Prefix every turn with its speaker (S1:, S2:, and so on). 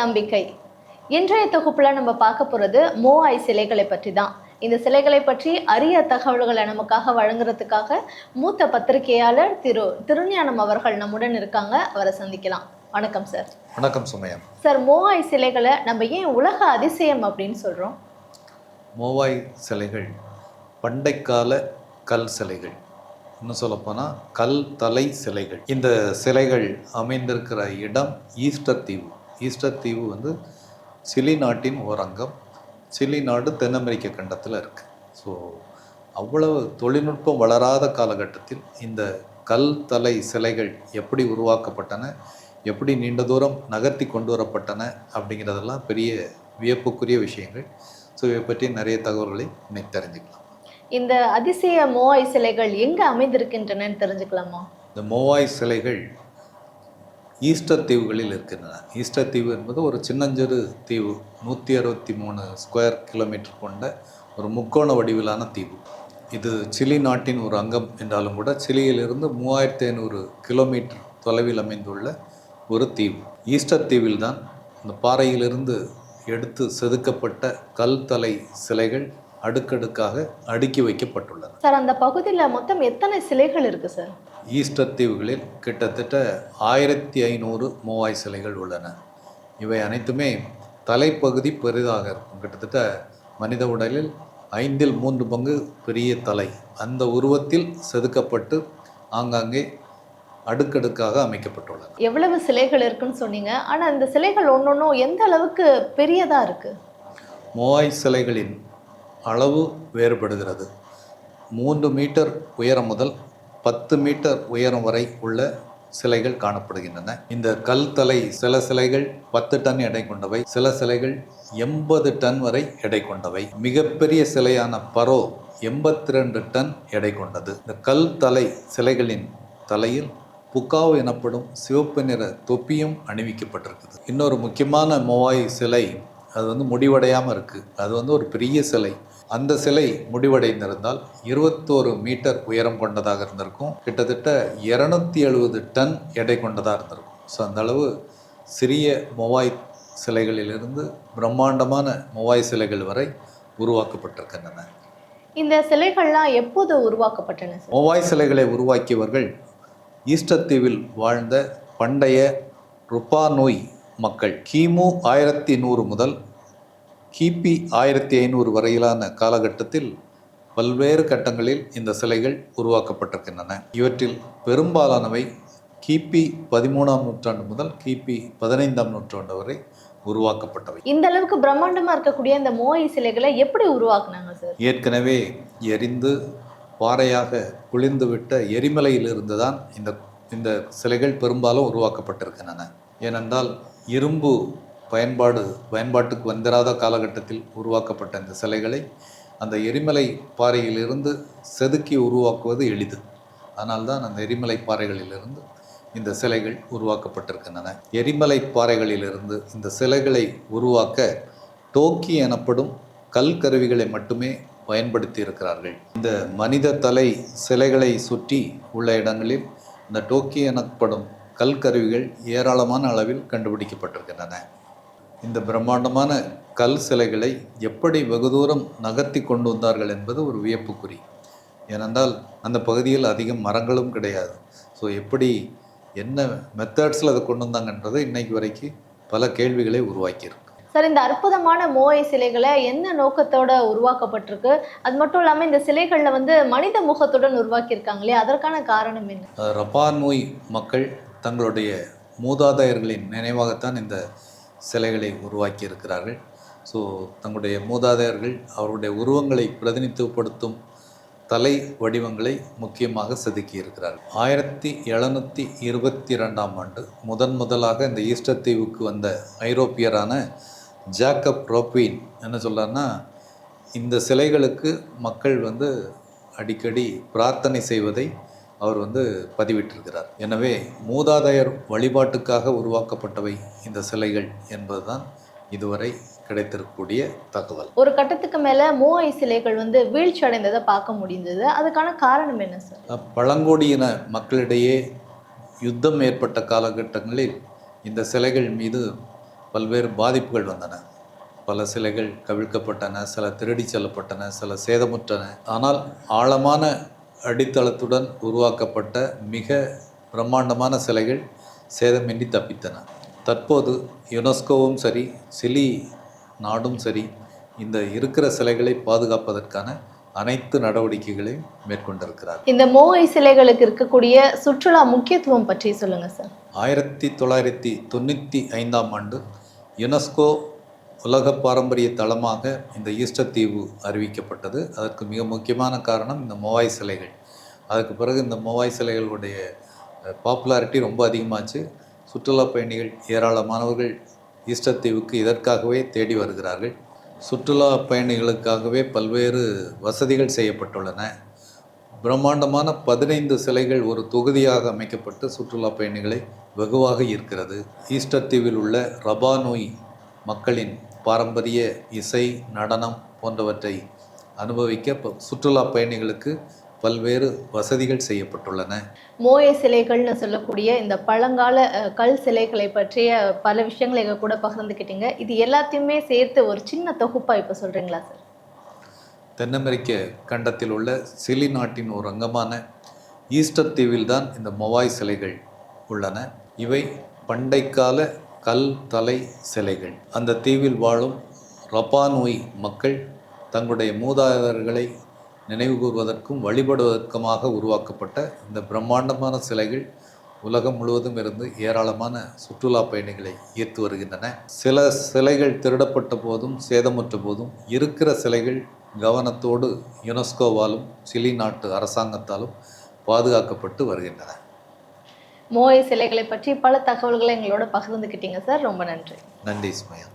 S1: நம்பிக்கை. இன்றைய தொகுப்புல நம்ம பார்க்க போறது மோவாய் சிலைகளை பற்றி தான் இந்த சிலைகளை பற்றி அரிய தகவல்களை நமக்காக வழங்குறதுக்காக மூத்த பத்திரிகையாளர் திரு திருஞானம் அவர்கள் நம்முடன் இருக்காங்க. அவரை சந்திக்கலாம். வணக்கம் சார்.
S2: வணக்கம் சுமையா.
S1: சார் மோவாய் சிலைகளை நம்ம ஏன் உலக அதிசயம் அப்படின்னு சொல்றோம்?
S2: மோவாய் சிலைகள் பண்டைக்கால கல் சிலைகள். இன்னும் சொல்லப்போனால் கல் தலை சிலைகள். இந்த சிலைகள் அமைந்திருக்கிற இடம் ஈஸ்டர் தீவு. ஈஸ்டர் தீவு வந்து சிலி நாட்டின் ஓர் அங்கம் சிலி நாடு தென் அமெரிக்க கண்டத்தில் இருக்குது ஸோ அவ்வளவு தொழில்நுட்பம் வளராத காலகட்டத்தில் இந்த கல் தலை சிலைகள் எப்படி உருவாக்கப்பட்டன எப்படி நீண்ட தூரம் நகர்த்தி கொண்டு வரப்பட்டன அப்படிங்கிறதெல்லாம் பெரிய வியப்புக்குரிய விஷயங்கள். ஸோ இதை பற்றி நிறைய தகவல்களை இன்னைக்கு தெரிஞ்சுக்கலாம்.
S1: இந்த அதிசய மோவாய் சிலைகள் எங்க அமைந்திருக்கின்றனன்னு தெரிஞ்சுக்கலாமா?
S2: இந்த மோவாய் சிலைகள் ஈஸ்டர் தீவுகளில் இருக்கின்றன. ஈஸ்டர் தீவு என்பது ஒரு சின்னஞ்சிறு தீவு நூற்றி அறுபத்தி மூணு ஸ்கொயர் கிலோமீட்டர் கொண்ட ஒரு முக்கோண வடிவிலான தீவு. இது சிலி நாட்டின் ஒரு அங்கம் என்றாலும் கூட சிலியிலிருந்து மூவாயிரத்தி ஐநூறு கிலோமீட்டர் தொலைவில் அமைந்துள்ள ஒரு தீவு. ஈஸ்டர் தீவில் தான் இந்த பாறையிலிருந்து எடுத்து செதுக்கப்பட்ட கல் தலை சிலைகள் அடுக்கடுக்காக அடுக்கி வைக்கப்பட்டுள்ளன.
S1: சார் அந்த பகுதியில் மொத்தம் எத்தனை சிலைகள் இருக்கு சார்?
S2: ஈஸ்டர் தீவுகளில் கிட்டத்தட்ட ஆயிரத்தி ஐநூறு மூவாய் சிலைகள் உள்ளன. இவை அனைத்துமே தலைப்பகுதி பெரிதாக இருக்கும். கிட்டத்தட்ட மனித உடலில் ஐந்தில் மூன்று பங்கு பெரிய தலை. அந்த உருவத்தில் செதுக்கப்பட்டு ஆங்காங்கே அடுக்கடுக்காக அமைக்கப்பட்டுள்ளன.
S1: எவ்வளவு சிலைகள் இருக்குன்னு சொன்னீங்க. ஆனா இந்த சிலைகள் ஒன்னொன்னும் எந்த அளவுக்கு பெரியதா இருக்கு?
S2: மூவாய் சிலைகளின் அளவு வேறுபடுகிறது. மூன்று மீட்டர் உயரம் முதல் பத்து மீட்டர் உயரம் வரை உள்ள சிலைகள் காணப்படுகின்றன. இந்த கல் தலை சில சிலைகள் பத்து டன் எடை கொண்டவை சில சிலைகள் எண்பது டன் வரை எடை கொண்டவை. மிகப்பெரிய சிலையான பரோ எண்பத்தி ரெண்டு டன் எடை கொண்டது. இந்த கல் தலை சிலைகளின் தலையில் புக்காவ் எனப்படும் சிவப்பு நிற தொப்பியும் அணிவிக்கப்பட்டிருக்குது. இன்னொரு முக்கியமான மொவாய் சிலை அது வந்து முடிவடையாமல் இருக்குது அது வந்து ஒரு பெரிய சிலை. அந்த சிலை முடிவடைந்திருந்தால் இருபத்தோரு மீட்டர் உயரம் கொண்டதாக இருந்திருக்கும். கிட்டத்தட்ட இரநூத்தி எழுபது டன் எடை கொண்டதாக இருந்திருக்கும். ஸோ அந்த அளவு சிறிய மொவாய் சிலைகளிலிருந்து பிரம்மாண்டமான மொவாய் சிலைகள் வரை உருவாக்கப்பட்டிருக்கின்றன.
S1: இந்த சிலைகள்லாம் எப்போது உருவாக்கப்பட்டன?
S2: மொவாய் சிலைகளை உருவாக்கியவர்கள் ஈஸ்டர் தீவில் வாழ்ந்த பண்டைய ருப்பானோய் மக்கள். கிமு ஆயிரத்தி நூறு முதல் கிபி ஆயிரத்தி ஐநூறு வரையிலான காலகட்டத்தில் பல்வேறு கட்டங்களில் இந்த சிலைகள் உருவாக்கப்பட்டிருக்கின்றன. இவற்றில் பெரும்பாலானவை கிபி பதிமூணாம் நூற்றாண்டு முதல் கிபி பதினைந்தாம் நூற்றாண்டு வரை உருவாக்கப்பட்டவை.
S1: இந்த அளவுக்கு பிரம்மாண்டமா இருக்கக்கூடிய இந்த மோய் சிலைகளை எப்படி உருவாக்குனாங்க சார்?
S2: ஏற்கனவே எரிந்து பாறையாக குளிர்ந்துவிட்ட எரிமலையிலிருந்து தான் இந்த இந்த சிலைகள் பெரும்பாலும் உருவாக்கப்பட்டிருக்கின்றன. ஏனென்றால் இரும்பு பயன்பாடு பயன்பாட்டுக்கு வந்திராத காலகட்டத்தில் உருவாக்கப்பட்ட இந்த சிலைகளை அந்த எரிமலை பாறையிலிருந்து செதுக்கி உருவாக்குவது எளிது. அதனால்தான் அந்த எரிமலை பாறைகளிலிருந்து இந்த சிலைகள் உருவாக்கப்பட்டிருக்கின்றன. எரிமலை பாறைகளிலிருந்து இந்த சிலைகளை உருவாக்க டோக்கி எனப்படும் கல் கருவிகளை மட்டுமே பயன்படுத்தி இருக்கிறார்கள் இந்த மனித தலை சிலைகளை சுற்றி உள்ள இடங்களில் இந்த டோக்கி எனப்படும் கல் கருவிகள் ஏராளமான அளவில் கண்டுபிடிக்கப்பட்டிருக்கின்றன. இந்த பிரம்மாண்டமான கல் சிலைகளை எப்படி வெகு தூரம் நகர்த்தி கொண்டு வந்தார்கள் என்பது ஒரு வியப்புக்குறி. ஏனென்றால் அந்த பகுதியில் அதிகம் மரங்களும் கிடையாது. ஸோ எப்படி என்ன மெத்தட்ஸில் அதை கொண்டு வந்தாங்கன்றது இன்னைக்கு வரைக்கும் பல கேள்விகளை உருவாக்கியிருக்கு.
S1: சார் இந்த அற்புதமான மோய் சிலைகளை என்ன நோக்கத்தோட உருவாக்கப்பட்டிருக்கு? அது மட்டும் இல்லாம இந்த சிலைகள்ல வந்து மனித முகத்துடன் உருவாக்கியிருக்காங்களே அதற்கான காரணம் என்ன?
S2: அஹ் ரப்பா நோய் மக்கள் தங்களுடைய மூதாதையர்களின் நினைவாகத்தான் இந்த சிலைகளை உருவாக்கி இருக்கிறார்கள் ஸோ தங்களுடைய மூதாதையர்கள் அவருடைய உருவங்களை பிரதிநிதித்துவப்படுத்தும் தலை வடிவங்களை முக்கியமாக செதுக்கி இருக்கிறார்கள் ஆயிரத்தி எழுநூற்றி இருபத்தி ரெண்டாம் ஆண்டு முதன் முதலாக இந்த ஈஸ்டர் தீவுக்கு வந்த ஐரோப்பியரான ஜாக்கப் ரோப்வின் என்ன சொல்றாருன்னா இந்த சிலைகளுக்கு மக்கள் வந்து அடிக்கடி பிரார்த்தனை செய்வதை அவர் வந்து பதிவிட்டிருக்கிறார். எனவே மூதாதையர் வழிபாட்டுக்காக உருவாக்கப்பட்டவை இந்த சிலைகள் என்பதுதான் இதுவரை கிடைத்திருக்கக்கூடிய தகவல்.
S1: ஒரு கட்டத்துக்கு மேல மோய் சிலைகள் வந்து வீழ்ச்சி அடைந்ததை பார்க்க முடிந்தது. அதுக்கான காரணம் என்ன சார்
S2: பழங்குடியின மக்களிடையே யுத்தம் ஏற்பட்ட காலகட்டங்களில் இந்த சிலைகள் மீது பல்வேறு பாதிப்புகள் வந்தன. பல சிலைகள் கவிழ்க்கப்பட்டன சில திருடிச் செல்லப்பட்டன சில சேதமுற்றன. ஆனால் ஆழமான அடித்தளத்துடன் உருவாக்கப்பட்ட மிக பிரம்மாண்டமான சிலைகள் சேதமின்றி தப்பித்தன. தற்போது யுனெஸ்கோவும் சரி சிலி நாடும் சரி இந்த இருக்கிற சிலைகளை பாதுகாப்பதற்கான அனைத்து நடவடிக்கைகளையும் மேற்கொண்டிருக்கிறார்.
S1: இந்த மோகை சிலைகளுக்கு இருக்கக்கூடிய சுற்றுலா முக்கியத்துவம் பற்றி சொல்லுங்க சார்.
S2: ஆயிரத்தி தொள்ளாயிரத்தி தொண்ணூற்றி ஐந்தாம் ஆண்டு யுனெஸ்கோ உலக பாரம்பரிய தளமாக இந்த ஈஸ்டர் தீவு அறிவிக்கப்பட்டது. அதற்கு மிக முக்கியமான காரணம் இந்த மோவாய் சிலைகள். அதுக்கு பிறகு இந்த மோவாய் சிலைகளுடைய பாப்புலாரிட்டி ரொம்ப அதிகமாச்சு. சுற்றுலா பயணிகள் ஏராளமானவர்கள் ஈஸ்டர் தீவுக்கு இதற்காகவே தேடி வருகிறார்கள். சுற்றுலா பயணிகளுக்காகவே பல்வேறு வசதிகள் செய்யப்பட்டுள்ளன. பிரம்மாண்டமான பதினைந்து சிலைகள் ஒரு தொகுதியாக அமைக்கப்பட்டு சுற்றுலா பயணிகளை வெகுவாக ஈர்க்கிறது. ஈஸ்டர் தீவில் உள்ள ரபா நோய் மக்களின் பாரம்பரிய இசை நடனம் போன்றவற்றை அனுபவிக்க சுற்றுலா பயணிகளுக்கு பல்வேறு வசதிகள் செய்யப்பட்டுள்ளன.
S1: மோயை சிலைகள்னு சொல்லக்கூடிய இந்த பழங்கால கல் சிலைகளை பற்றிய பல விஷயங்களை எங்க கூட பகிர்ந்துக்கிட்டீங்க. இது எல்லாத்தையுமே சேர்த்து ஒரு சின்ன தொகுப்பா இப்போ சொல்றீங்களா சார்?
S2: தென் அமெரிக்க கண்டத்தில் உள்ள சிலி நாட்டின் ஒரு அங்கமான ஈஸ்டர் தீவில்தான் இந்த மொவாய் சிலைகள் உள்ளன. இவை பண்டைக்கால கல் தலை சிலைகள். அந்த தீவில் வாழும் ரப்பானோய் மக்கள் தங்களுடைய மூதாதையர்களை நினைவுகூர்வதற்கும் வழிபடுவதற்குமாக உருவாக்கப்பட்ட இந்த பிரம்மாண்டமான சிலைகள் உலகம் முழுவதும் இருந்து ஏராளமான சுற்றுலா பயணிகளை ஈர்த்து வருகின்றன. சில சிலைகள் திருடப்பட்ட போதும் சேதமுற்ற போதும் இருக்கிற சிலைகள் கவனத்தோடு யுனெஸ்கோவாலும் சிலி நாட்டு அரசாங்கத்தாலும் பாதுகாக்கப்பட்டு வருகின்றன.
S1: மோய சிலைகளை பற்றி பல தகவல்களை எங்களோட பகிர்ந்துக்கிட்டீங்க சார். ரொம்ப நன்றி.
S2: நன்றி சுமையா.